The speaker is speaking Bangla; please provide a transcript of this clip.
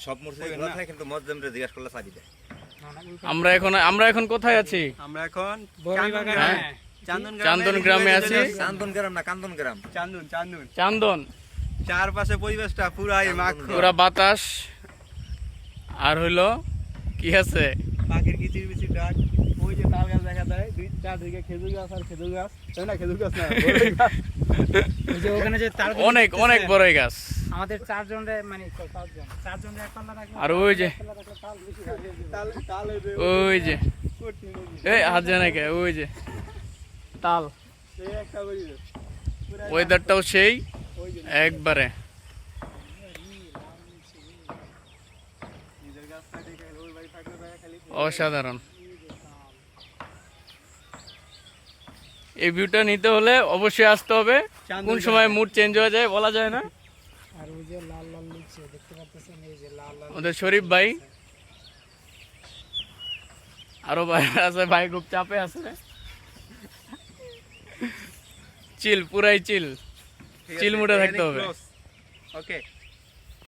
সব মুরসি কিন্তু মজ্জমরে জিজ্ঞাসা করলে চাবি দেয়। আমরা এখন আমরা এখন কোথায় আছি? আমরা এখন চান্দন গ্রামে- চান্দন চান্দন গ্রামে আছি। চান্দন গ্রাম না কান্দন গ্রাম। চান্দন চান্দন। চান্দন। চারপাশে পরিবেশটা পুরাই মাখো। পুরা বাতাস। আর হইল কি আছে? পাখির কিচির মিচির ডাক। ওই যে তাল গাছ দেখা যায়। দুই চার দিকে খেজুর গাছ আর খেজুর গাছ। তাই না? খেজুর গাছ না ওই যে ওখানে যে তার অনেক অনেক বড়ই গাছ। আমাদের চারজন রে মানে পাঁচজন। চারজন এক পাল্লা রাখলে আর ওই যে তাল তাল ওই যে ওই যে যে। এই হাত জানে কে? ওই যে তাল। ওয়েদারটাও সেই একবারে। অসাধারণ। এই ভিউটা নিতে হলে অবশ্যই আসতে হবে। কোন সময় মুড চেঞ্জ হয়ে যায় বলা যায় না। আর ওই যে লাল লাল লিখছে দেখতে পাচ্ছেন এই যে লাল লাল আমাদের শরীফ ভাই? আরও ভাই আছে ভাই খুব চাপে আছে চিল পুরাই চিল। চিল মুডে থাকতে হবে। ওকে